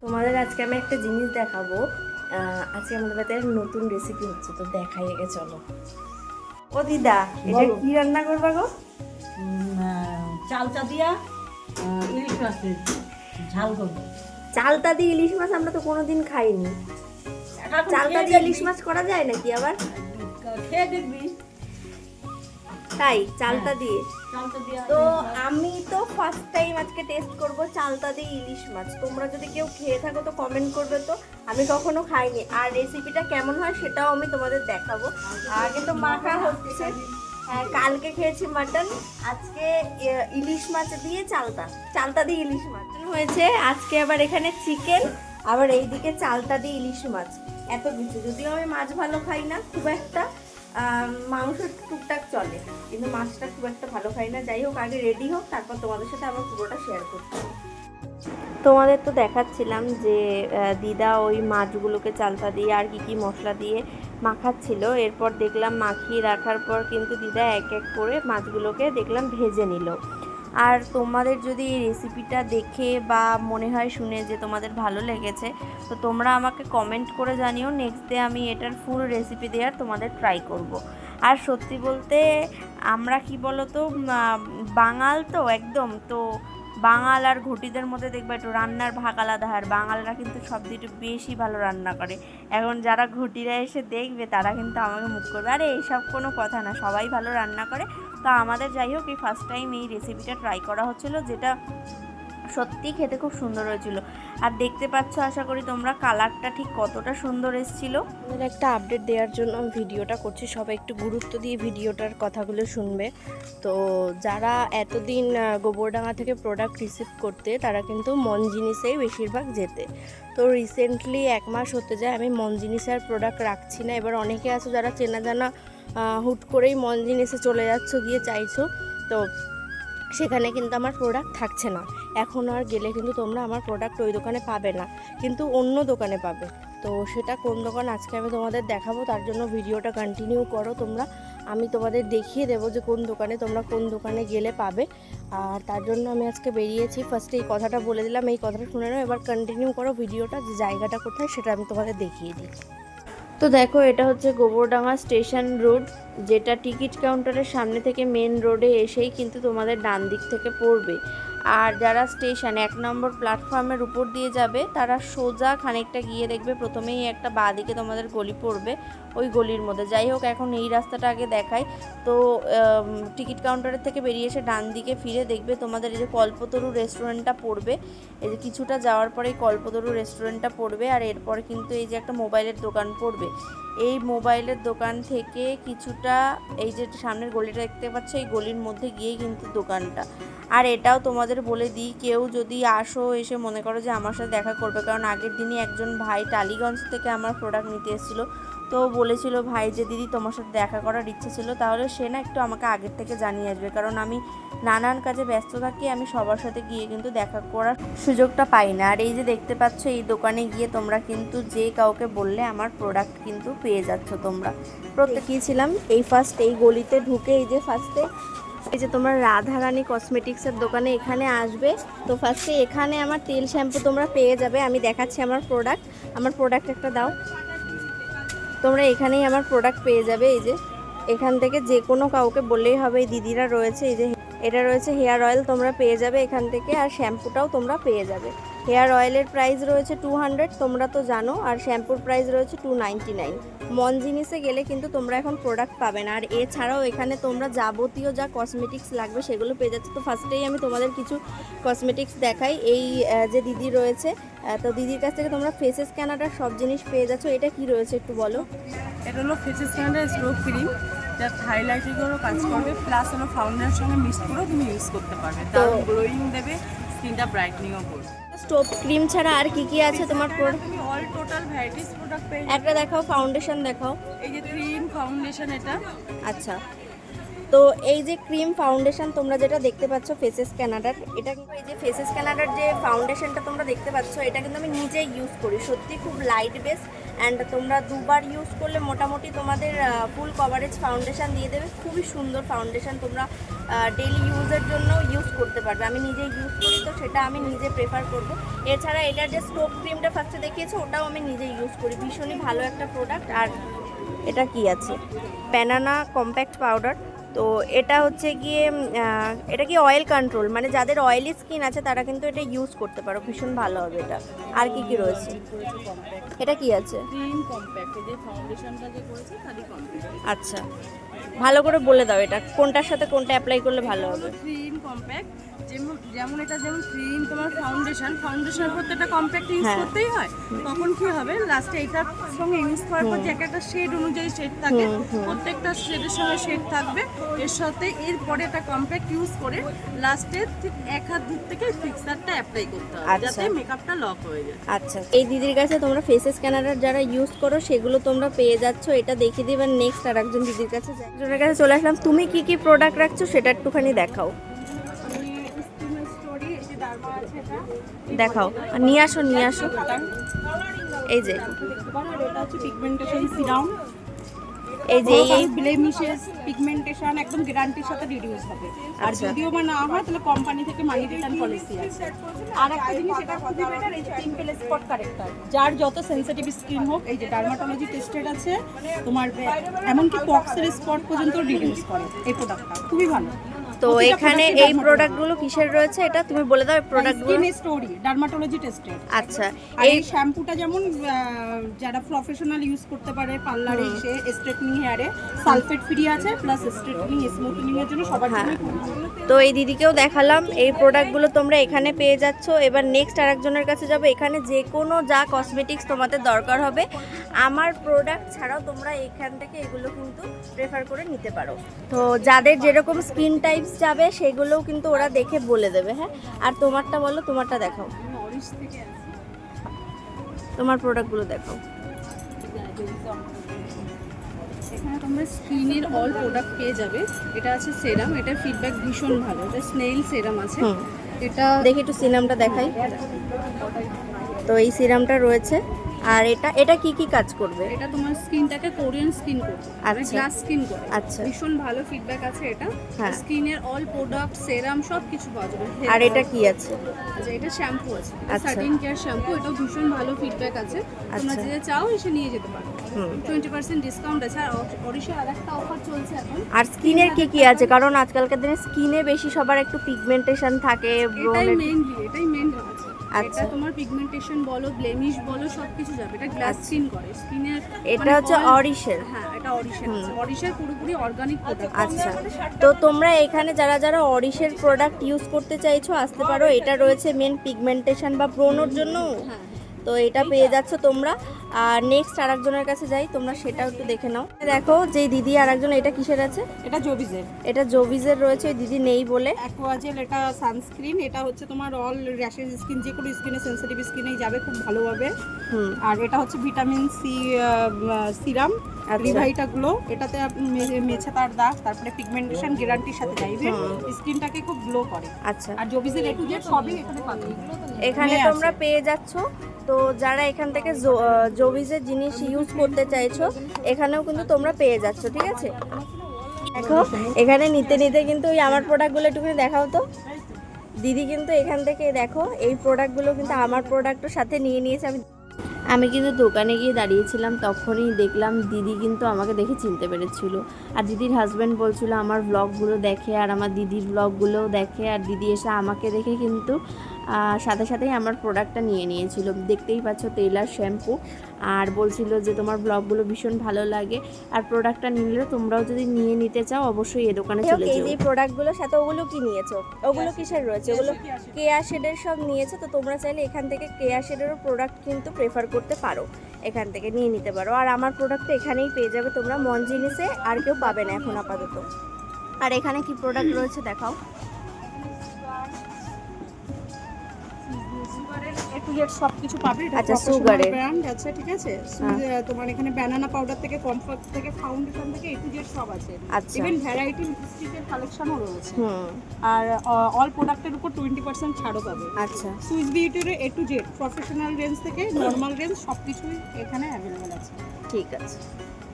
তোমাদের আজকে আমি একটা জিনিস দেখাবো। আজকে আমাদের বাড়িতে নতুন রেসিপি হচ্ছে তো দেখাই আগে চলো। ও দিদা এটা কি রান্না করবা গো? চালটা দিয়া ইলিশ মাছের ঝাল করব। চালতা দিয়ে ইলিশ মাছ আমরা তো কোনোদিন খাইনি। চালতা খেয়ে দিয়ে ইলিশ মাছ করা যায় নাকি আবার? খেয়ে দেখবি। তাই চালতা দিয়ে। তো আমি তো ফার্স্ট টাইম আজকে টেস্ট করব চালতা দিয়ে ইলিশ মাছ। তোমরা যদি কেউ খেয়ে থাকো তো কমেন্ট করবে তো। আমি কখনো খাইনি। আর রেসিপিটা কেমন হয় সেটাও আমি তোমাদের দেখাবো। আগে তো মাখা হচ্ছে। হ্যাঁ কালকে খেয়েছি মাটন আজকে ইলিশ মাছ দিয়ে চালতা চালতা দিয়ে ইলিশ মাছ। হয়েছে আজকে আবার এখানে চিকেন আবার এইদিকে চালতা দিয়ে ইলিশ মাছ। এত কিছু। যদিও আমি মাছ ভালো খাই না খুব একটা। মাংস টুকটাক চলে, কিন্তু মাছটা খুব একটা ভালো খাই না। যাই হোক, আগে রেডি হোক, তারপর তোমাদের সাথে আবার পুরোটা শেয়ার করতে তোমাদের তো দেখাচ্ছিলাম যে দিদা ওই মাছগুলোকে চালতা দিয়ে আর কি কি মশলা দিয়ে মাখাচ্ছিল। এরপর দেখলাম মাখিয়ে রাখার পর কিন্তু দিদা এক এক করে মাছগুলোকে দেখলাম ভেজে নিল। আর তোমাদের যদি এই রেসিপিটা দেখে বা মনে হয় শুনে যে তোমাদের ভালো লেগেছে, তো তোমরা আমাকে কমেন্ট করে জানিও নেক্সট ডে আমি এটার ফুল রেসিপি দেওয়ার তোমাদের ট্রাই করব। আর সত্যি বলতে, আমরা কি বলো তো বাঙাল তো একদম, তো বাঙাল আর ঘটিদের মধ্যে দেখবে একটু রান্নার ভাগ আলাদা আর বাঙালরা কিন্তু সব একটু বেশি ভালো রান্না করে। এখন যারা ঘটিরা এসে দেখবে, তারা কিন্তু আমাকে মুখ করবে, আরে এইসব কোনো কথা না, সবাই ভালো রান্না করে। তো আমাদের যাই হোক, এই ফার্স্ট টাইম এই রেসিপিটা ট্রাই করা হচ্ছিল, যেটা সত্যি খেতে খুব সুন্দর হয়েছিল। আর দেখতে পাচ্ছ, আশা করি তোমরা কালারটা ঠিক কতটা সুন্দর এসেছিল। একটা আপডেট দেওয়ার জন্য আমি ভিডিওটা করছি। সবাই একটু গুরুত্ব দিয়ে ভিডিওটার কথাগুলো শুনবে। তো যারা এতদিন গোবরডাঙ্গা থেকে প্রোডাক্ট রিসিভ করতে, তারা কিন্তু মন জিনিসেই বেশিরভাগ যেতে। তো রিসেন্টলি এক মাস হতে যায়, আমি মন জিনিসের প্রোডাক্ট রাখছি না। এবার অনেকে আছে যারা চেনা জানা হুট করেই মন জিনিসে চলে যাচ্ছ, গিয়ে চাইছো। তো সেখানে কিন্তু আমার প্রোডাক্ট থাকছে না। এখন আর গেলে কিন্তু তোমরা আমার প্রোডাক্ট ওই দোকানে পাবে না, কিন্তু অন্য দোকানে পাবে। তো সেটা কোন দোকান আজকে আমি তোমাদের দেখাবো, তার জন্য ভিডিওটা কন্টিনিউ করো তোমরা। আমি তোমাদের দেখিয়ে দেবো যে কোন দোকানে তোমরা কোন দোকানে গেলে পাবে। আর তার জন্য আমি আজকে বেরিয়েছি ফার্স্টে এই কথাটা বলে দিলাম, এই কথাটা শুনে নাও, এবার কন্টিনিউ করো ভিডিওটা, যে জায়গাটা কোথায় সেটা আমি তোমাদের দেখিয়ে দিই। তো দেখো, এটা হচ্ছে গোবরডাঙ্গা স্টেশন রোড, যেটা টিকিট কাউন্টারের সামনে থেকে মেন রোডে এসেই কিন্তু তোমাদের ডান দিক থেকে পড়বে। আর যারা স্টেশন, এক নম্বর প্ল্যাটফর্মের উপর দিয়ে যাবে, তারা সোজা খানিকটা গিয়ে দেখবে প্রথমেই একটা বাঁ দিকে তোমাদের গলি পড়বে। ওই গলির মধ্যে। যাই হোক, এখন এই রাস্তাটা আগে দেখাই। তো টিকিট কাউন্টারের থেকে বেরিয়ে এসে ডান দিকে ফিরে দেখবে তোমাদের এই যে কল্পতরু রেস্টুরেন্টটা পড়বে। এই যে কিছুটা যাওয়ার পরেই কল্পতরু রেস্টুরেন্টটা পড়বে আর এরপর কিন্তু এই যে একটা মোবাইলের দোকান পড়বে। এই মোবাইলের দোকান থেকে কিছুটা এই যে সামনের গলিটা দেখতে পাচ্ছ, এই গলির মধ্যে গিয়েই কিন্তু দোকানটা। আর এটাও তোমাদের বলে দিই, কেউ যদি আসো, এসে মনে করো যে আমার সাথে দেখা করবে, কারণ আগের দিনই একজন ভাই টালিগঞ্জ থেকে আমার প্রোডাক্ট নিতে এসেছিল। তো বলেছিল, ভাই, যে দিদি তোমার সাথে দেখা করার ইচ্ছে ছিল, তাহলে সে না একটু আমাকে আগের থেকে জানিয়ে আসবে। কারণ আমি নানান কাজে ব্যস্ত থাকি, আমি সবার সাথে গিয়ে কিন্তু দেখা করার সুযোগটা পাই না। আর এই যে দেখতে পাচ্ছ, এই দোকানে গিয়ে তোমরা কিন্তু যে কাউকে বললে, আমার প্রোডাক্ট কিন্তু পেয়ে যাচ্ছ তোমরা। প্রত্যেক গিয়েছিলাম এই ফার্স্ট এই গলিতে ঢুকে এই যে ফার্স্টে এই যে তোমরা রাধারানী কসমেটিক্সের দোকানে এখানে আসবে। তো ফার্স্টে এখানে আমার তেল শ্যাম্পু তোমরা পেয়ে যাবে, আমি দেখাচ্ছি আমার প্রোডাক্ট আমার প্রোডাক্ট একটা দাও। তোমরা এখানেই আমার প্রোডাক্ট পেয়ে যাবে। এই যে, এখান থেকে যে কোনো কাউকে বললেই হবে, এই দিদিরা রয়েছে, এই যে, এটা রয়েছে হেয়ার অয়েল তোমরা পেয়ে যাবে এখান থেকে, আর শ্যাম্পুটাও তোমরা পেয়ে যাবে। হেয়ার অয়েলের প্রাইস রয়েছে টু হান্ড্রেড তোমরা তো জানো আর শ্যাম্পুর প্রাইস রয়েছে টু নাইনটি নাইন মন জিনিসে গেলে কিন্তু তোমরা এখন প্রোডাক্ট পাবে না। আর এছাড়াও এখানে তোমরা যাবতীয় যা কসমেটিক্স লাগবে সেগুলো পেয়ে যাচ্ছে। তো ফার্স্টেই আমি তোমাদের কিছু কসমেটিক্স দেখাই। এই যে দিদি রয়েছে তো দিদির কাছ থেকে তোমরা ফেসেস স্ক্যানারটা সব জিনিস পেয়ে যাচ্ছ। এটা কি রয়েছে একটু বলো? এটা হলো ফেসেস স্ক্যানার স্লো ক্রিম যা হাইলাইটিংয়েরও কাজ করবে। প্লাস হলো ফাউন্ডেশনের সঙ্গে মিক্স করেও তুমি ইউজ করতে পারবে। দারুণ গ্লোয়িং দেবে স্কিনটা ব্রাইটনিংও করবে। স্টোভ ক্রিম ছাড়া আর কি কি আছে তোমার অল টোটাল ভ্যারাইটিস প্রোডাক্ট পেয়ে একটা দেখাও ফাউন্ডেশন দেখাও। এই যে ক্রিম ফাউন্ডেশন এটা। আচ্ছা। তো এই যে ক্রিম ফাউন্ডেশন তোমরা যেটা দেখতে পাচ্ছ ফেসেস ক্যানাডার এটা কিন্তু এই যে ফেসেস ক্যানাডার যে ফাউন্ডেশনটা তোমরা দেখতে পাচ্ছ এটা কিন্তু আমি নিজেই ইউজ করি। সত্যি খুব লাইট বেস অ্যান্ড তোমরা দুবার ইউজ করলে মোটামুটি তোমাদের ফুল কভারেজ ফাউন্ডেশান দিয়ে দেবে। খুবই সুন্দর ফাউন্ডেশান তোমরা ডেলি ইউজের জন্য ইউজ করতে পারবে। আমি নিজে ইউজ করি, তো সেটা আমি নিজে প্রেফার করব। এছাড়া এটার যে স্টোভ ক্রিমটা ফার্স্টে দেখিয়েছে, ওটাও আমি নিজে ইউজ করি। ভীষণই ভালো একটা প্রোডাক্ট আর এটা কি আছে? প্যানানা কম্প্যাক্ট পাউডার তো এটা হচ্ছে গিয়ে এটা কি অয়েল কন্ট্রোল মানে যাদের অয়েলি স্কিন আছে তারা কিন্তু এটা ইউজ করতে পারো। ভীষণ ভালো হবে এটা। আর কি কি রয়েছে? এটা কি আছে? আচ্ছা। ভালো করে বলে দাও এটা। কোনটার সাথে কোনটা অ্যাপ্লাই করলে ভালো হবে? ক্রিম কম্প্যাক্ট যেমন এটা যেমন ক্রিম তোমার ফাউন্ডেশন ফাউন্ডেশনের প্রত্যেকটা কম্প্যাক্ট ইউজ। করতেই হয়। তখন কি হবে? লাস্টে এটার সঙ্গে ইউজ করার পর যে এক একটা শেড অনুযায়ী শেড থাকে। প্রত্যেকটা শেডের সঙ্গে শেড থাকবে। এর সাথে এরপরে একটা কম্প্যাক্ট ইউজ করে লাস্টে ঠিক এক হাত দূর থেকে ফিক্সারটা অ্যাপ্লাই করতে হবে আচ্ছা। যাতে মেকআপটা লক হয়ে যায়। আচ্ছা এই দিদির কাছে তোমরা ফেসেস স্ক্যানার যারা ইউজ করো সেগুলো তোমরা পেয়ে যাচ্ছ এটা দেখিয়ে দিবে নেক্সট আর একজন দিদির কাছে। যাই। একজনের কাছে চলে আসলাম তুমি কি কি প্রোডাক্ট রাখছো সেটা একটুখানি দেখাও। দেখাও। নিয়ে আসো নিয়ে আসো। এই যে। পিগমেন্টেশন সিরাম এই যে এই- ব্লেমিশেস পিগমেন্টেশন একদম গ্যারান্টির সাথে রিডিউস হবে। আর যদি যদিও বা না হয় তাহলে কোম্পানি থেকে মানি রিটার্ন পলিসি আছে। আর একটা জিনিস এটা খুবই বেটার এই পিম্পল স্পট কারেক্টার যার যত সেনসিটিভ স্কিন হোক এই যে ডার্মাটোলজি টেস্টেড আছে তোমার এমনকি পক্সের স্পট পর্যন্ত রিডিউস করে এই প্রোডাক্টটা খুবই ভালো। তো এখানে এই প্রোডাক্টগুলো কিসের রয়েছে? এটা তুমি বলে দাও প্রোডাক্টগুলো স্কিন স্টোরি ডার্মাটোলজি টেস্টেড আচ্ছা এই শ্যাম্পুটা যেমন যারা প্রফেশনাল ইউজ করতে পারে পার্লারে এসে স্ট্রেটনিং হেয়ারে সালফেট ফ্রি আছে প্লাস স্ট্রেটনিং স্মুথনিং এর জন্য সবার হ্যাঁ। জন্য তো এই দিদিকেও দেখালাম এই প্রোডাক্টগুলো তোমরা এখানে পেয়ে যাচ্ছ। এবার নেক্সট আরেকজনের কাছে যাব। এখানে যে কোনো যা কসমেটিক্স তোমাদের দরকার হবে আমার প্রোডাক্ট ছাড়াও তোমরা এখান থেকে এগুলো কিন্তু প্রেফার করে নিতে পারো। তো যাদের যেরকম স্কিন টাইপস যাবে সেগুলোও কিন্তু ওরা দেখে বলে দেবে হ্যাঁ? আর তোমারটা বলো তোমারটা দেখাও। তোমার প্রোডাক্টগুলো দেখাও। এখানে তোমরা স্কিনের অল প্রোডাক্ট পেয়ে যাবে। এটা আছে সেরাম এটা ফিডব্যাক ভীষণ ভালো। এটা স্নেইল সেরাম আছে। এটা দেখি একটু সিরামটা দেখাই। তো এই সিরামটা রয়েছে। আর এটা এটা কি কি কাজ করবে? এটা তোমার স্কিনটাকে কোরিয়ান স্কিন করবে। আচ্ছা। গ্লাস স্কিন করে আচ্ছা। ভীষণ ভালো ফিডব্যাক আছে এটা। হ্যাঁ। স্কিনের অল প্রোডাক্ট সেরাম সব কিছু পাওয়া যাবে। আর এটা কি আছে? আচ্ছা এটা শ্যাম্পু আছে। আচ্ছা। সার্টিন কেয়ার শ্যাম্পু এটাও ভীষণ ভালো ফিডব্যাক আছে। তোমরা আচ্ছা। যে চাও এসে নিয়ে যেতে পারো। টোয়েন্টি পার্সেন্ট ডিসকাউন্ট আছে। আর আর একটা অফার চলছে এখন। আর স্কিনের কি কি আছে? কারণ আজকালকার দিনে স্কিনে বেশি সবার একটু পিগমেন্টেশন থাকে এটাই মেইনলি এটাই মেইন আছে। আচ্ছা। এটা তোমার পিগমেন্টেশন বলো ব্লেমিশ বলো সবকিছু যাবে। এটা গ্লাস স্কিন করে স্কিনের এটা হচ্ছে অরিশের হ্যাঁ এটা অরিশার পুরোপুরি অর্গানিক প্রোডাক্ট আচ্ছা। তো তোমরা এখানে যারা যারা অরিশের প্রোডাক্ট ইউজ করতে চাইছো আসতে পারো। এটা রয়েছে মেন পিগমেন্টেশন বা ব্রোনোর জন্য। হ্যাঁ। তো এটা পেয়ে যাচ্ছ তোমরা। আর নেক্সট আরেকজনের কাছে যাই তোমরা সেটাও একটু দেখে নাও। দেখো যে দিদি আর একজন এটা কিসের আছে? এটা জবিজের। এটা জোভিজের রয়েছে দিদি নেই বলে। অ্যাকোয়াজেল এটা সানস্ক্রিন এটা হচ্ছে তোমার অল র্যাশেস স্কিন যে কোনো স্কিনে সেনসিটিভ স্কিনেই যাবে খুব ভালোভাবে। হুম। আর এটা হচ্ছে vitamin C serum. Revita glow এটাতে মেছে তার দাগ তারপরে পিগমেন্টেশন গ্যারান্টির সাথে যাইবে। স্কিনটাকে খুব গ্লো করে। আচ্ছা। আর জবিজের এ টু জেড সবই এখানে পাবে। এখানে তোমরা পেয়ে যাচ্ছ তো যারা এখান থেকে জো- আহ, জিনিস ইউজ করতে চাইছো এখানেও কিন্তু তোমরা পেয়ে যাচ্ছ ঠিক আছে? দেখো এখানে নিতে নিতে কিন্তু ওই আমার প্রোডাক্টগুলো একটুখানি দেখাও তো। দিদি কিন্তু এখান থেকে দেখো এই প্রোডাক্টগুলো কিন্তু আমার প্রোডাক্টের সাথে নিয়ে নিয়েছে। আমি আমি কিন্তু দোকানে গিয়ে দাঁড়িয়েছিলাম তখনই দেখলাম দিদি কিন্তু আমাকে দেখে চিনতে পেরেছিল। আর দিদির হাজব্যান্ড বলছিল আমার ব্লগগুলো দেখে আর আমার দিদির ব্লগগুলোও দেখে। আর দিদি এসে আমাকে দেখে কিন্তু সাথে সাথেই আমার প্রোডাক্টটা নিয়ে নিয়েছিল। দেখতেই পাচ্ছ তেলার শ্যাম্পু আর বলছিল যে তোমার ব্লগগুলো ভীষণ ভালো লাগে। আর প্রোডাক্টটা নিলে তোমরাও যদি নিয়ে নিতে চাও অবশ্যই এই দোকানে চলে যাও। এই যে প্রোডাক্টগুলোর সাথে ওগুলো কি নিয়েছো? ওগুলো কিসের রয়েছে? ওগুলো কেয়া শেডের সব নিয়েছো? তো তোমরা চাইলে এখান থেকে কেয়া শেডেরও প্রোডাক্ট কিন্তু প্রেফার করতে পারো। এখান থেকে নিয়ে নিতে পারো। আর আমার প্রোডাক্ট এখানেই পেয়ে যাবে তোমরা মন জিনিসে আর কেউ পাবে না এখন আপাতত। আর এখানে কি প্রোডাক্ট রয়েছে দেখাও। এ টু জেড সব কিছু পাবে। এটা আচ্ছা, সুগারের। ব্র্যান্ড আছে ঠিক আছে? হ্যাঁ। তোমার এখানে ব্যানানা পাউডার থেকে কমফর্ট থেকে ফাউন্ডেশন থেকে এ টু জেড সব আছে। আচ্ছা। ইভেন ভ্যারাইটি লিপস্টিকের কালেকশনও রয়েছে। আর অল প্রোডাক্টের উপর টোয়েন্টি পার্সেন্ট ছাড়ও পাবে। আচ্ছা। Swiss বিউটির A to Z professional range থেকে নর্মাল রেঞ্জ সব কিছুই এখানে আছে। ঠিক আছে।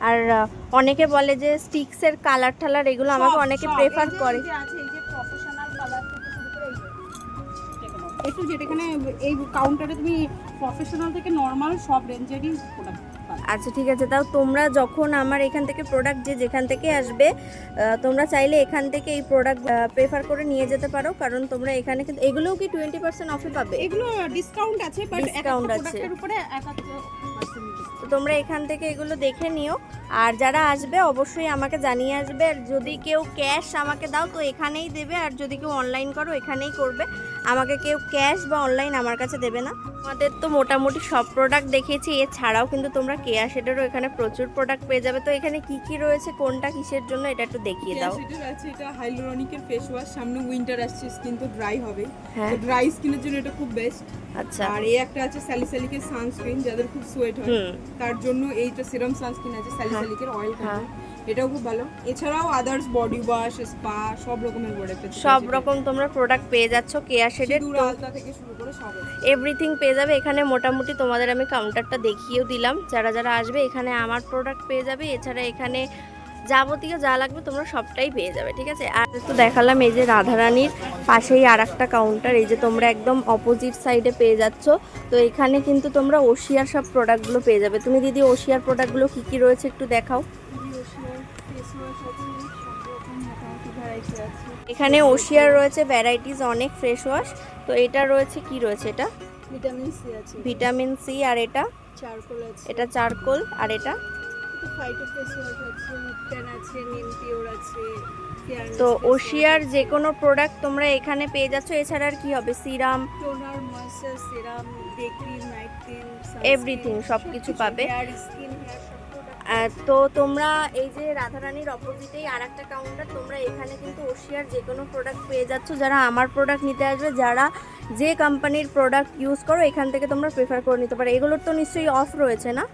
আর অনেকে বলে যে স্টিক্সের কালার টালার এগুলো আমাকে অনেকে প্রেফার করে। আছে এ যেটা এখানে এই কাউন্টারে তুমি প্রফেশনাল থেকে নর্মাল সব রেঞ্জেরই প্রোডাক্ট আচ্ছা ঠিক আছে। তাও তোমরা যখন আমার এখান থেকে প্রোডাক্ট যে যেখান থেকে আসবে তোমরা চাইলে এখান থেকে এই প্রোডাক্ট প্রেফার করে নিয়ে যেতে পারো। কারণ তোমরা এখানে কিন্তু এগুলোও কি টোয়েন্টি পার্সেন্ট অফে পাবে? এগুলো ডিসকাউন্ট আছে বাট এক আছে। উপরে একটা তো তোমরা এখান থেকে এগুলো দেখে নিও। আর যারা আসবে অবশ্যই আমাকে জানিয়ে আসবে। আর যদি কেউ ক্যাশ আমাকে দাও তো এখানেই দেবে। আর যদি কেউ অনলাইন করো এখানেই করবে। আমাকে কেউ ক্যাশ বা অনলাইন আমার কাছে দেবে না। আমাদের তো মোটামুটি সব প্রোডাক্ট দেখিয়েছি এছাড়াও কিন্তু তোমরা কেয়া শেডেরও এখানে প্রচুর প্রোডাক্ট পেয়ে যাবে। তো এখানে কি কি রয়েছে কোনটা কিসের জন্য এটা একটু দেখিয়ে দাও। আছে এটা হাইলোরনিকের ফেস ওয়াশ সামনে উইন্টার আসছে স্কিন তো ড্রাই হবে। হ্যাঁ। তো ড্রাই স্কিনের জন্য এটা খুব বেস্ট আচ্ছা। আর এই একটা আছে স্যালিস্যালিকের সানস্ক্রিন যাদের খুব সোয়েট হয়। হুম। তার জন্য এইটা সিরাম সানস্ক্রিন আছে স্যালিস্যালিকের অয়েল হ্যাঁ। এটাও খুব ভালো। এছাড়াও আদার্স বডি ওয়াশ স্পা সব রকমের প্রোডাক্ট সব রকম তোমরা প্রোডাক্ট পেয়ে যাচ্ছ কেয়া শেডের আলতা থেকে শুরু করে সব এভরিথিং পেয়ে যাবে। এখানে মোটামুটি তোমাদের আমি কাউন্টারটা দেখিয়েও দিলাম। যারা যারা আসবে এখানে আমার প্রোডাক্ট পেয়ে যাবে। এছাড়া এখানে যাবতীয় যা লাগবে তোমরা সবটাই পেয়ে যাবে ঠিক আছে? আর তো দেখালাম এই যে রাধারানীর পাশেই আর একটা কাউন্টার এই যে তোমরা একদম অপোজিট সাইডে পেয়ে যাচ্ছ। তো এখানে কিন্তু তোমরা ওশিয়ার সব প্রোডাক্টগুলো পেয়ে যাবে। তুমি দিদি ওশিয়ার প্রোডাক্টগুলো কী কী রয়েছে একটু দেখাও। এখানে ওশিয়ার রয়েছে ভ্যারাইটিস অনেক ফ্রেশ ওয়াশ তো এটা রয়েছে কি রয়েছে এটা? ভিটামিন সি আছে। ভিটামিন সি আর এটা? চারকোল আছে। এটা চারকোল আর এটা? ফাইটো ফেস আছে আছে নিম পিওর আছে তো ওশিয়ার যে কোনো প্রোডাক্ট তোমরা এখানে পেয়ে যাচ্ছ এছাড়া আর কি হবে? Serum toner moisture serum day cream night cream পাবে। হেয়ার সব product আহ, তো তোমরা এই যে রাধারানীর অপোজিটেই আর একটা কাউন্টার তোমরা এখানে কিন্তু ওশিয়ার যে কোনো প্রোডাক্ট পেয়ে যাচ্ছ। যারা আমার প্রোডাক্ট নিতে আসবে যারা যে কোম্পানির প্রোডাক্ট ইউজ করো এখান থেকে তোমরা প্রেফার করে নিতে পারো। এগুলোর তো নিশ্চয়ই অফ রয়েছে না?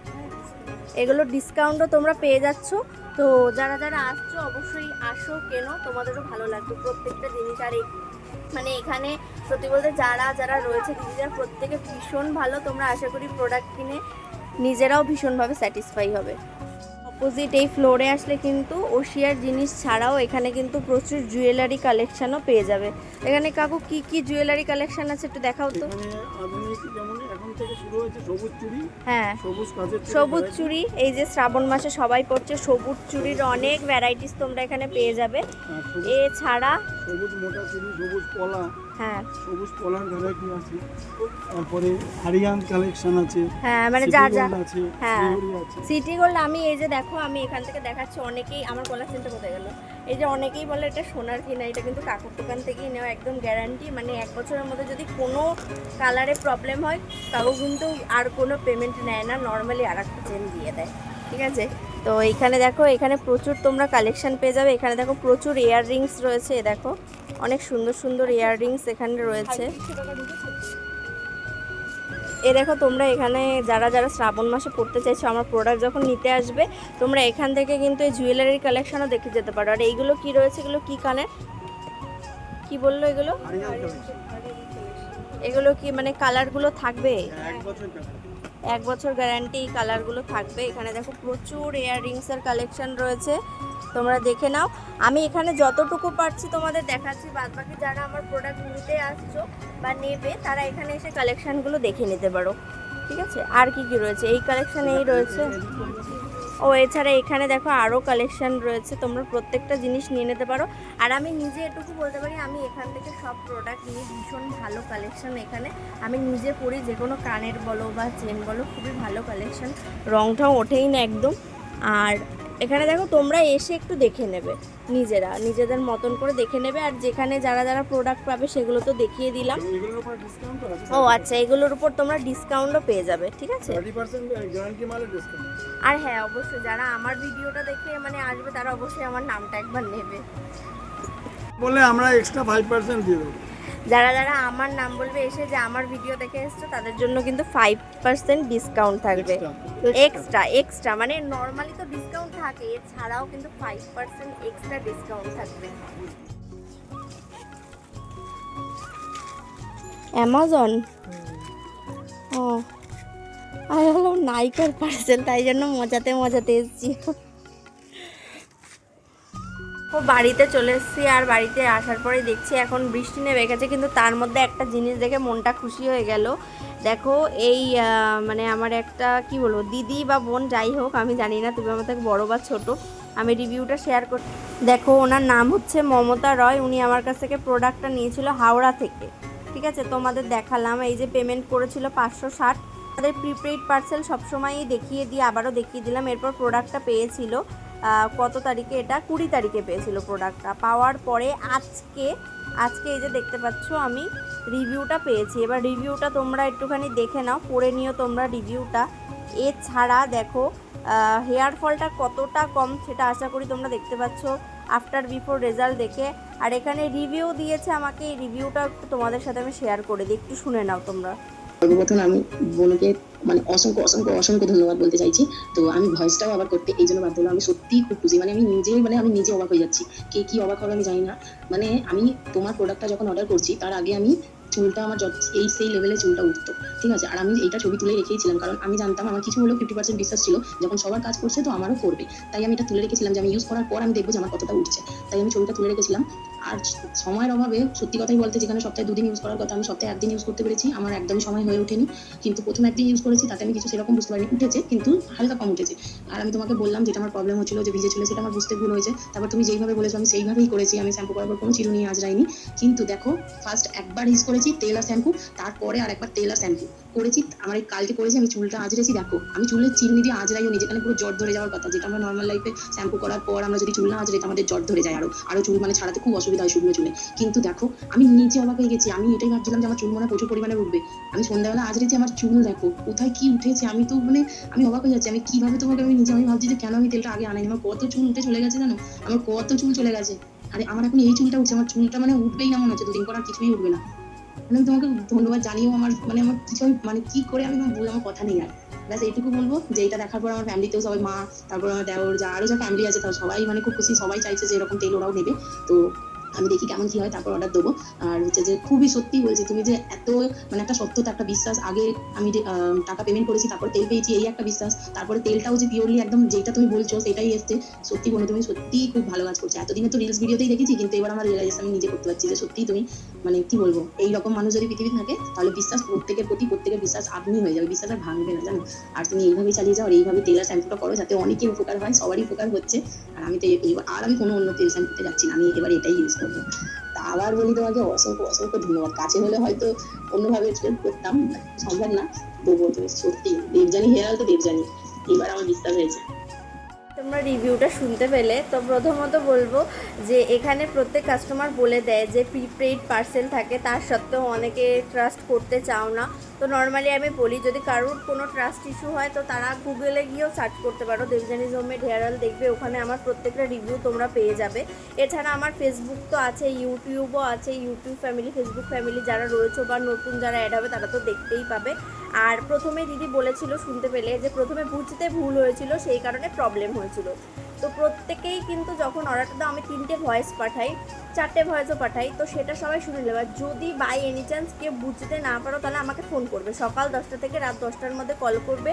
এগুলোর ডিসকাউন্টও তোমরা পেয়ে যাচ্ছ। তো যারা যারা আসছো, অবশ্যই আসো কেন? তোমাদেরও ভালো লাগবে প্রত্যেকটা জিনিস। আর মানে এখানে সত্যি বলতে যারা যারা রয়েছে দিদিরা প্রত্যেকে ভীষণ ভালো। তোমরা আশা করি প্রোডাক্ট কিনে নিজেরাও ভীষণভাবে স্যাটিসফাই হবে। অপোজিট এই ফ্লোরে আসলে কিন্তু ওশিয়ার জিনিস ছাড়াও এখানে কিন্তু প্রচুর জুয়েলারি কালেকশনও পেয়ে যাবে। এখানে কাকু কি কি জুয়েলারি কালেকশন আছে একটু দেখাও তো। যেমন থেকে শুরু হয়েছে সবুজ চুড়ি হ্যাঁ। সবুজ কাজের চুড়ি, সবুজ চুড়ি এই যে শ্রাবণ মাসে সবাই পড়ছে সবুজ চুড়ির অনেক ভ্যারাইটিস তোমরা এখানে পেয়ে যাবে। এছাড়া সবুজ মোটা চুড়ি সবুজ কলা হ্যাঁ। সবুজ কলার ভ্যারাইটি আছে। তারপরে আরিয়ান কালেকশন আছে হ্যাঁ মানে যা যা আছে হ্যাঁ। সিটি গোল্ড আমি এই যে দেখো আমি এখান থেকে দেখাচ্ছি অনেকেই আমার কলা চেনটা কোথায় গেল? এই যে অনেকেই বলে এটা সোনার কিনা এটা কিন্তু কাকুর দোকান থেকেই নেওয়া একদম গ্যারান্টি মানে এক বছরের মধ্যে যদি কোনো কালারে প্রবলেম হয় কাকু কিন্তু আর কোনো পেমেন্ট নেয় না নর্মালি আর একটা চেন দিয়ে দেয় ঠিক আছে? তো এখানে দেখো এখানে প্রচুর তোমরা কালেকশন পেয়ে যাবে এখানে দেখো প্রচুর ইয়াররিংস রয়েছে দেখো অনেক সুন্দর সুন্দর ইয়াররিংস এখানে রয়েছে। এ দেখো তোমরা এখানে যারা যারা শ্রাবণ মাসে পড়তে চাইছো আমার প্রোডাক্ট যখন নিতে আসবে তোমরা এখান থেকে কিন্তু এই জুয়েলারির কালেকশনও দেখে যেতে পারো। আর এইগুলো কি রয়েছে? এগুলো কি কানের? কি বলল এগুলো? এগুলো কি মানে কালারগুলো থাকবে? এক বছর গ্যারান্টি কালারগুলো থাকবে। এখানে দেখো প্রচুর ইয়াররিংসের কালেকশান রয়েছে। তোমরা দেখে নাও। আমি এখানে যতটুকু পারছি তোমাদের দেখাচ্ছি। বাদ বাকি যারা আমার প্রোডাক্ট নিতে আসছো বা নেবে, তারা এখানে এসে কালেকশানগুলো দেখে নিতে পারো। ঠিক আছে? আর কি কি রয়েছে? এই কালেকশানেই রয়েছে। ও এছাড়া এখানে দেখো আরও কালেকশান রয়েছে, তোমরা প্রত্যেকটা জিনিস নিয়ে নিতে পারো। আর আমি নিজে এটুকু বলতে পারি, আমি এখান থেকে সব প্রোডাক্ট নিয়ে ভীষণ ভালো কালেকশান এখানে। আমি নিজে পড়ি যে কোনো কানের বলো বা চেন বলো, খুবই ভালো কালেকশান রংটাও ওঠেই না একদম। আর এখানে দেখো তোমরা এসে একটু দেখে নেবে নিজেরা নিজেদের মতন করে দেখে নেবে। আর যেখানে যারা যারা প্রোডাক্ট পাবে সেগুলো তো দেখিয়ে দিলাম। ও আচ্ছা এগুলোর উপর তোমরা ডিসকাউন্টও পেয়ে যাবে ঠিক আছে? আর হ্যাঁ অবশ্যই যারা আমার ভিডিওটা দেখে মানে আসবে তারা অবশ্যই আমার নামটা একবার নেবে। বলে আমরা এক্সট্রা ফাইভ পার্সেন্ট দিয়ে দেবো। যারা যারা আমার নাম বলবে এসে যে আমার ভিডিও দেখে এসছো তাদের জন্য কিন্তু ফাইভ পার্সেন্ট ডিসকাউন্ট থাকবে। এক্সট্রা এক্সট্রা মানে নর্মালি তো ডিসকাউন্ট থাকে এছাড়াও কিন্তু ফাইভ পার্সেন্ট এক্সট্রা ডিসকাউন্ট থাকবে। অ্যামাজন ও আমি ভাবলাম নাইকার পার্সেল তাই জন্য মজাতে মজাতে এসেছি। ও বাড়িতে চলে এসেছি আর বাড়িতে আসার পরে দেখছি এখন বৃষ্টি নেমে গেছে, কিন্তু তার মধ্যে একটা জিনিস দেখে মনটা খুশি হয়ে গেল। দেখো এই মানে আমার একটা, কি বলব, দিদি বা বোন যাই হোক, আমি জানি না, তুমি আমার থেকে বড়ো বা ছোট, আমি রিভিউটা শেয়ার কর দেখো, ওনার নাম হচ্ছে মমতা রয়, উনি আমার কাছ থেকে প্রোডাক্টটা নিয়েছিল হাওড়া থেকে। ঠিক আছে, তোমাদের দেখালাম, এই যে পেমেন্ট করেছিল পাঁচশো ষাট। তাদের প্রিপেইড পার্সেল সবসময়ই দেখিয়ে দিয়ে, আবারও দেখিয়ে দিলাম, এরপর প্রোডাক্টটা পেয়েছিল। কত তারিখে এটা? কুড়ি তারিখে পেয়েছিল প্রোডাক্টটা পাওয়ার পরে আজকে আজকে এই যে দেখতে পাচ্ছ আমি রিভিউটা পেয়েছি। এবার রিভিউটা তোমরা একটুখানি দেখে নাও পড়ে নিও তোমরা রিভিউটা এছাড়া দেখো হেয়ার ফলটা কতটা কম সেটা আশা করি তোমরা দেখতে পাচ্ছ আফটার বিফোর রেজাল্ট দেখে। আর এখানে রিভিউ দিয়েছে আমাকে, এই রিভিউটা তোমাদের সাথে আমি শেয়ার করে দিই। একটু শুনে নাও তোমরা। সর্বপ্রথম আমি বোনকে মানে অসংখ্য অসংখ্য অসংখ্য ধন্যবাদ বলতে চাইছি। তো আমি ভয়েসটাও আবার করতে এই জন্য বাধ্য আমি সত্যি খুব খুশি। মানে আমি নিজেই মানে আমি নিজে অবাক হয়ে যাচ্ছি। কে কি অবাক হবে আমি জানি না। মানে আমি তোমার প্রোডাক্টটা যখন অর্ডার করছি, তার আগে আমি চুলটা আমার যত, এই সেই লেভেলে চুলটা উঠতো। ঠিক আছে? আর আমি এইটা ছবি তুলে রেখেছিলাম, কারণ আমি জানতাম আমার কিছু হলেও ফিফটি পার্সেন্ট বিশ্বাস ছিল, যখন সবার কাজ করছে তো আমারও করবে। তাই আমি এটা তুলে রেখেছিলাম যে আমি ইউজ করার পর আমি দেখব যে আমার কতটা উঠছে। তাই আমি ছবিটা তুলে রেখেছিলাম। আর সময়ের অভাবে সত্যি কথাই বলতে যেখানে সপ্তাহে দুদিন ইউজ করার কথা আমি সপ্তাহে একদিন ইউজ করতে পেরেছি, আমার একদমই সময় হয়ে ওঠেনি। কিন্তু প্রথম একদিন ইউজ করেছি, তাতে আমি কিছু সেরকম বুঝতে পারিনি। উঠেছে, কিন্তু হালকা কম উঠেছে। আর আমি তোমাকে বললাম যেটা আমার প্রবলেম হচ্ছিল, যে ভিজে ছিল, সেটা আমার বুঝতে ভুল হয়েছে। তারপর তুমি যেইভাবে বলেছ, আমি সেইভাবেই করেছি, আমি শ্যাম্পু করার পর কোনো চিরুনি আজরাইনি কিন্তু দেখো ফার্স্ট একবার ইউজ করেছি তেল আর শ্যাম্পু তারপরে আর একবার তেল আর শ্যাম্পু করেছি, আমার কালকে করেছি, আমি চুলটা আজরেছি দেখো, আমি চুলের চিরুনি দিয়ে আজরাইও নি, যেখানে পুরো জ্বর ধরে যাওয়ার কথা, যেটা আমরা নর্মাল লাইফে শ্যাম্পু করার পর আমরা যদি চুল না তো আমাদের জ্বর ধরে যায় আরও। আরও চুল মানে ছাড়াতে খুব অসুবিধা হয় শুকনো চুলে। কিন্তু দেখো, আমি নিজে অবাক হয়ে গেছি, আমি এটাই ভাবছিলাম যে আমার চুল মনে প্রচুর পরিমাণে উঠবে। আমি সন্ধ্যাবেলা আজরেছি আমার চুল, দেখো, কোথায় কি উঠেছে, আমি তো মানে আমি অবাক হয়ে যাচ্ছি, আমি কীভাবে তোমাকে আমি নিজে আমি ভাবছি যে কেন আমি তেলটা আগে আনাই আমার কত চুল উঠে চলে গেছে জানো? আমার কত চুল চলে গেছে। আরে, আমার এখন এই চুলটা উঠছে, আমার চুলটা মানে উঠবেই না মনে হচ্ছে, দুদিন পর আর কিছুই উঠবে না। মানে তোমাকে ধন্যবাদ জানিও আমার মানে আমার কিছু মানে কি করে আমি বলে আমার কথা নেই আর। ব্যাস, এইটুকু বলব যে এটা দেখার পর আমার ফ্যামিলিতেও সবাই মা, তারপর আমার দেওর যা আরও যা ফ্যামিলি আছে তারা সবাই মানে খুব খুশি, সবাই চাইছে যে এরকম তেল ওরাও নেবে। তো আমি দেখি কেমন কি হয়, তারপর অর্ডার দেবো। আর হচ্ছে যে খুবই সত্যি বলছি তুমি যে এত মানে একটা সত্যতা, একটা বিশ্বাস, আগে আমি টাকা পেমেন্ট করেছি, তারপর তেল পেয়েছি, এই একটা বিশ্বাস, তারপরে তেলটাও যে পিওরলি একদম যেটা তুমি বলছো, সেটাই এসছে। সত্যি বলে তুমি, সত্যিই খুব ভালো কাজ করছ। এতদিনে তো রিলস ভিডিওতেই দেখেছি, কিন্তু এবার আমার রিয়েলাইজেশন আমি নিজে করতে পারছি যে সত্যিই তুমি মানে কি বলব, এই রকম মানুষ যদি পৃথিবী থাকে, তাহলে বিশ্বাস প্রত্যেকের প্রতি, প্রত্যেকের বিশ্বাস আপনি হয়ে যাবে, বিশ্বাস আর ভাঙবে না, জানো? আর তুমি এইভাবেই চালিয়ে যাও, আর এইভাবে তেল আর শ্যাম্পুটা করো, যাতে অনেকের উপকার হয়, সবারই উপকার হচ্ছে। আর আমি তো আর আমি কোনো অন্য তেল শ্যাম্পুতে যাচ্ছি না, আমি এবার এটাই ইউজ আবার বলি তোমাকে, অসংখ্য অসংখ্য ধন্যবাদ। কাছে হলে হয়তো অন্যভাবে করতাম সম্ভব না। তবুও তুমি সত্যি দেবজানি হেয়ার তো দেবজানি এবার আমার বিশ্বাস হয়েছে। তোমরা রিভিউটা শুনতে পেলে, তো প্রথমত বলব যে এখানে প্রত্যেক কাস্টমার বলে দেয় যে প্রিপেইড পার্সেল থাকে, তার সত্ত্বেও অনেকে ট্রাস্ট করতে চাও না। তো নর্মালি আমি বলি, যদি কারোর কোনো ট্রাস্ট ইস্যু হয়, তো তারা গুগলে গিয়েও সার্চ করতে পারো। দেবজানিজ হোমেড হেয়ার দেখবে, ওখানে আমার প্রত্যেকটা রিভিউ তোমরা পেয়ে যাবে। এছাড়া আমার ফেসবুক তো আছে ইউটিউবও আছে ইউটিউব ফ্যামিলি ফেসবুক ফ্যামিলি যারা রয়েছে বা নতুন যারা অ্যাড হবে, তারা তো দেখতেই পাবে। আর প্রথমে দিদি বলেছিল শুনতে পেলে যে, প্রথমে বুঝতে ভুল হয়েছিল, সেই কারণে প্রবলেম হয়েছিল। তো প্রত্যেকেই কিন্তু যখন অর্ডারটা দাও, আমি তিনটে ভয়েস পাঠাই, চারটে ভয়েসও পাঠাই, তো সেটা সবাই শুনে নেবে। যদি বাই এনি চান্স কেউ বুঝতে না পারো, তাহলে আমাকে ফোন করবে। সকাল দশটা থেকে রাত দশটার মধ্যে কল করবে।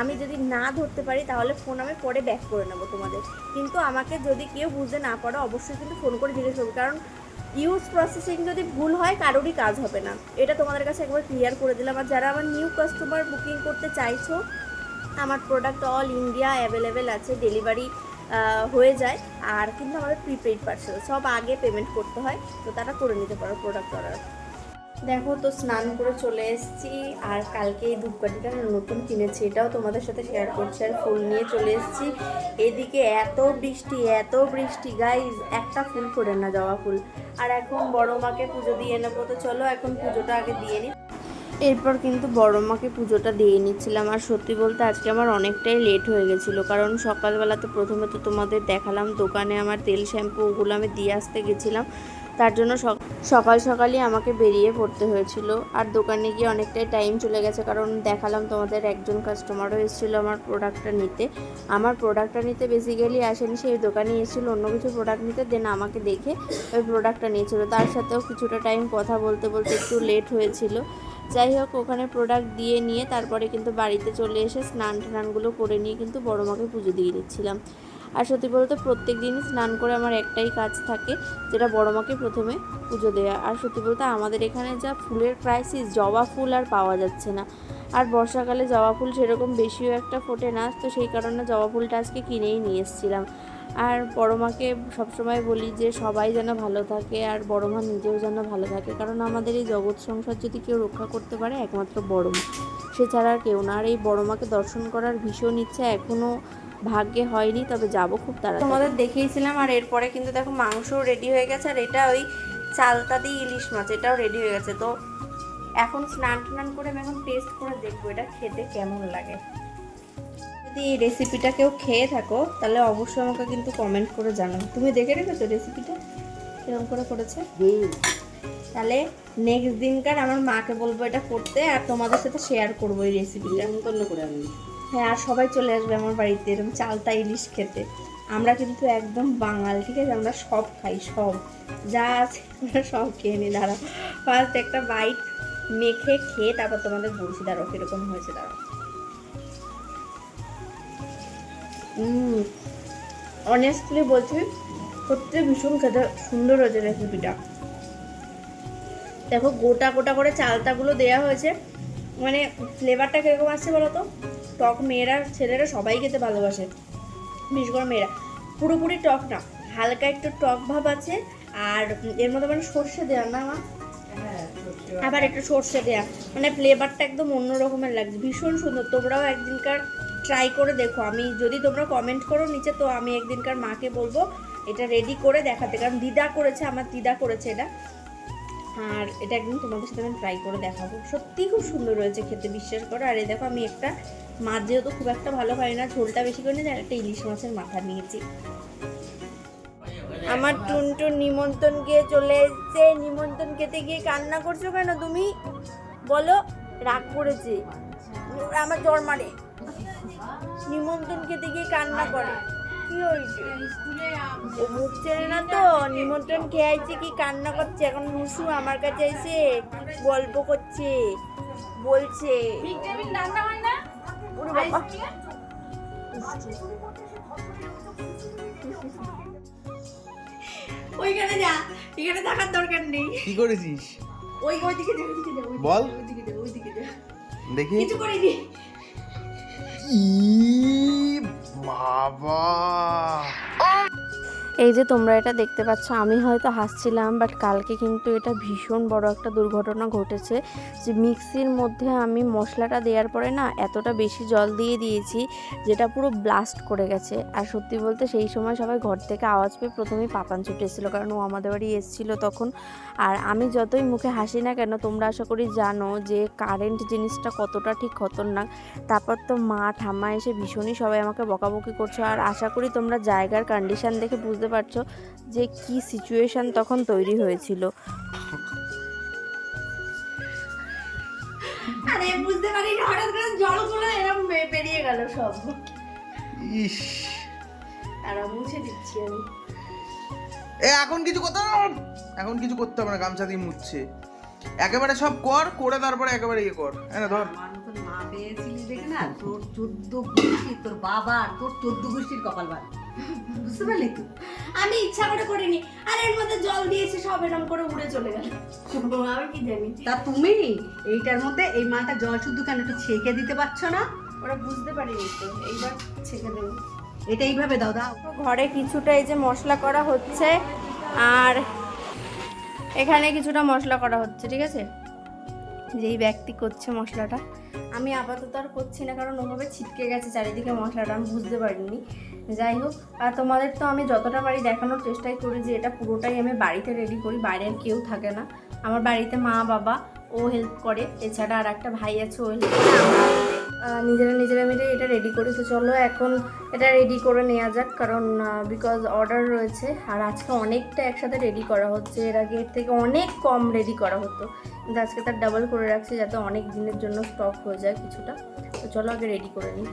আমি যদি না ধরতে পারি, তাহলে ফোন আমি পরে ব্যাক করে নেব তোমাদের। কিন্তু আমাকে যদি কেউ বুঝতে না পারো, অবশ্যই কিন্তু ফোন করে জিজ্ঞেস করবে। কারণ ইউজ প্রসেসিং যদি ভুল হয়, কারোরই কাজ হবে না। এটা তোমাদের কাছে একবার ক্লিয়ার করে দিলাম। আর যারা আমার নিউ কাস্টমার বুকিং করতে চাইছো, আমার প্রোডাক্ট অল ইন্ডিয়া অ্যাভেলেবেল আছে। ডেলিভারি হয়ে যায়। আর কিন্তু আমাদের প্রিপেইড পার্সেল সব আগে পেমেন্ট করতে হয়, তো তারা করে নিতে পারো প্রোডাক্ট অর্ডার দেখো, তো স্নান করে চলে এসেছি, আর কালকে এই ধূপকাঠিটা নতুন কিনেছি, এটাও তোমাদের সাথে শেয়ার করছি, আর ফুল নিয়ে চলে এসেছি। এদিকে এত বৃষ্টি এত বৃষ্টি গাইজ একটা ফুল করে না জবা ফুল। আর এখন বড় মাকে পুজো দিয়ে নেব, তো চলো এখন পুজোটা আগে দিয়ে নিই এরপর কিন্তু বড় মাকে পুজোটা দিয়ে নিচ্ছিলাম। আর সত্যি বলতে আজকে আমার অনেকটাই লেট হয়ে গেছিল, কারণ সকালবেলা তো প্রথমে তো তোমাদের দেখালাম দোকানে আমার তেল শ্যাম্পু ওগুলো আমি দিয়ে আসতে গেছিলাম। তার জন্য সক- সকাল সকালই আমাকে বেরিয়ে পড়তে হয়েছিল। আর দোকানে গিয়ে অনেকটাই টাইম চলে গেছে, কারণ দেখালাম তোমাদের একজন কাস্টমারও এসেছিল আমার প্রোডাক্টটা নিতে। আমার প্রোডাক্টটা নিতে বেসিক্যালি আসেনি সেই দোকানে এসেছিল, অন্য কিছু প্রোডাক্ট নিতে দেন আমাকে দেখে ওই প্রোডাক্টটা নিয়েছিল। তার সাথেও কিছুটা টাইম কথা বলতে বলতে একটু লেট হয়েছিল। যাই হোক, ওখানে প্রোডাক্ট দিয়ে নিয়ে তারপরে কিন্তু বাড়িতে চলে এসে স্নান টানগুলো করে নিয়ে কিন্তু বড় মাকে পুজো দিয়ে দিচ্ছিলাম। আর সত্যি বলতে প্রত্যেক দিনই স্নান করে আমার একটাই কাজ থাকে, যেটা বড় মাকে প্রথমে পুজো দেওয়া আর সত্যি বলতে আমাদের এখানে যা ফুলের ক্রাইসিস জবা ফুল আর পাওয়া যাচ্ছে না। আর বর্ষাকালে জবা ফুল সেরকম বেশিও একটা ফোটে না, তো সেই কারণে জবা ফুলটা আজকে কিনেই নিয়ে এসেছিলাম। আর বড় মাকে সবসময় বলি যে, সবাই যেন ভালো থাকে আর বড় মা নিজেও যেন ভালো থাকে, কারণ আমাদের এই জগৎ সংসার যদি কেউ রক্ষা করতে পারে, একমাত্র বড় মা। সে ছাড়া আর কেউ না। আর এই বড় মাকে দর্শন করার ভীষণ ইচ্ছা এখনও ভাগ্যে হয়নি তবে যাব খুব তাড়াতাড়ি। তোমাদের দেখিয়েছিলাম আর এরপরে কিন্তু দেখো মাংসও রেডি হয়ে গেছে আর এটা ওই চালতা দিয়ে ইলিশ মাছ এটাও রেডি হয়ে গেছে। তো এখন স্নান টান করে আমি এখন টেস্ট করে দেখব এটা খেতে কেমন লাগে। যদি এই রেসিপিটা কেউ খেয়ে থাকো তাহলে অবশ্যই আমাকে কিন্তু কমেন্ট করে জানাও। তুমি দেখে রেখেছো রেসিপিটা কীরকম করে করেছে? তাহলে নেক্সট দিনকার আমার মাকে বলব এটা করতে আর তোমাদের সাথে শেয়ার করব এই রেসিপিটা করে আমি। হ্যাঁ আর সবাই চলে আসবে আমার বাড়িতে, এরকম চালতা ইলিশ খেতে। আমরা কিন্তু একদম বাঙাল, ঠিক আছে? আমরা সব খাই, সব। যা আছে আমরা সব খেয়ে নিই দাঁড়া ফার্স্ট একটা বাইট মেখে খেয়ে তারপর তোমাদের বলছি, দাঁড়াও, কীরকম হয়েছে, দাঁড়াও। অনেস্টলি বলছি, সত্যি ভীষণ খেতে সুন্দর হয়েছে রেসিপিটা দেখো, গোটা গোটা করে চালতাগুলো দেওয়া হয়েছে। মানে ফ্লেভারটা কীরকম আসছে বলো তো? টক মেয়েরা ছেলেরা সবাই খেতে ভালোবাসে। বিশেষ করে মেয়েরা। পুরোপুরি টক না হালকা একটু টক ভাব আছে আর এর মধ্যে মানে সর্ষে দেওয়া না মা? আবার একটু সর্ষে দেওয়া মানে ফ্লেভারটা একদম অন্য রকমের লাগছে ভীষণ সুন্দর। তোমরাও একদিনকার ট্রাই করে দেখো। আমি যদি তোমরা কমেন্ট করো নিচে তো আমি একদিনকার মাকে বলব এটা রেডি করে দেখাতে। কারণ দিদা করেছে আমার দিদা করেছে এটা। আর এটা একদিন তোমাদের সাথে আমি ট্রাই করে দেখাবো। সত্যিই খুব সুন্দর রয়েছে খেতে বিশ্বাস করো। আর এই দেখো আমি একটা মাছ যেহেতু খুব একটা ভালো খাই না, ঝোলটা বেশি করে নিয়ে একটা ইলিশ মাছের মাথা নিয়েছি। আমার টুনটুন নিমন্ত্রণ গিয়ে চলে এসছে। নিমন্ত্রণ খেতে গিয়ে কান্না করছ কেন তুমি? বলো, রাগ করেছে। আমার জ্বর মারে। নিমন্ত্রণ খেতে গিয়ে কান্না করে। কি হয়েছে? ও মুখ চেনে না তো, নিমন্ত্রণ খেয়ে আইছে কি কান্না করছে? এখন মুসু আমার কাছে এসে গল্প করছে, বলছে। ওরে বাবা। ওইখানে যা এখানে থাকার দরকার নেই। কি করেছিস? ওই ওইদিকে যা ওই দিকে ওইদিকে- বল। ওইদিকে ওই দিকে যা দেখি। কিছু করিনি। ই বাবা। এই যে তোমরা এটা দেখতে পাচ্ছ, আমি হয়তো হাসছিলাম বাট কালকে কিন্তু এটা ভীষণ বড় একটা দুর্ঘটনা ঘটেছে। যে মিক্সির মধ্যে আমি মশলাটা দেওয়ার পরে না এতটা বেশি জল দিয়ে দিয়েছি, যেটা পুরো ব্লাস্ট করে গেছে। আর সত্যি বলতে সেই সময় সবাই ঘর থেকে আওয়াজ পেয়ে প্রথমেই পাপান ছুটে এসেছিল কারণ ও আমাদের বাড়ি এসেছিল তখন। আর আমি যতই মুখে হাসি না কেন, তোমরা আশা করি জানো যে কারেন্ট জিনিসটা কতটা ঠিক খতরনাক। তারপর তো মা ঠাম্মা এসে ভীষণই সবাই আমাকে বকাবকি করছ। আর আশা করি তোমরা জায়গার কন্ডিশন দেখে বুঝতে পারছ যে কি সিচুয়েশন তখন তৈরি হয়েছিল। আরে বুঝতে পারি না হঠাৎ করে জলগুলো এরকম বেরিয়ে গেল সব। ইস। আর মুছে দিচ্ছি আমি। এ এখন কিছু করতে এখন কিছু করতে হবে না গামছা দিয়ে মুছছে। একেবারে সব কর করে তারপরে একেবারে ইয়ে কর। হ্যাঁ না ধর। মা পেয়েছিলিস দেখে না তোর চোদ্দ গোষ্ঠী তোর বাবা তোর চোদ্দ গোষ্ঠীর কপাল বার বুঝতে পারলি তো? আমি ইচ্ছা করে করিনি। আর এর মধ্যে জল দিয়েছে সব এরকম করে উড়ে চলে গেল। আমি কি জানি? তা তুমি এইটার মধ্যে এই মালটা জল শুদ্ধ কেন একটু ছেঁকে দিতে পারছ না? ওরা বুঝতে পারিনি তো এইবার ছেঁকে দেবো। এটা এইভাবে দাও দাও। ঘরে কিছুটা এই যে মশলা করা হচ্ছে আর এখানে কিছুটা মশলা করা হচ্ছে ঠিক আছে? যেই ব্যক্তি করছে মশলাটা। আমি আপাতত আর করছি না, কারণ ওভাবে ছিটকে গেছে চারিদিকে মশলাটা, আমি বুঝতে পারিনি। যাই হোক, আর তোমাদের তো আমি যতটা পারি দেখানোর চেষ্টাই করি যে এটা পুরোটাই আমি বাড়িতে রেডি করি বাইরের কেউ থাকে না। আমার বাড়িতে মা, বাবা, ও হেল্প করে। এছাড়া আর একটা ভাই আছে, ও হেল্প করে। নিজেরা নিজেরা মিলে এটা রেডি করি। তো চলো এখন এটা রেডি করে নেওয়া যাক, কারণ বিকজ অর্ডার রয়েছে। আর আজকে অনেকটা একসাথে রেডি করা হচ্ছে। এর আগে এর থেকে অনেক কম রেডি করা হতো। কিন্তু আজকে তার ডাবল করে রাখছি যাতে অনেক দিনের জন্য স্টক হয়ে যায় কিছুটা। তো চলো আগে রেডি করে নিই।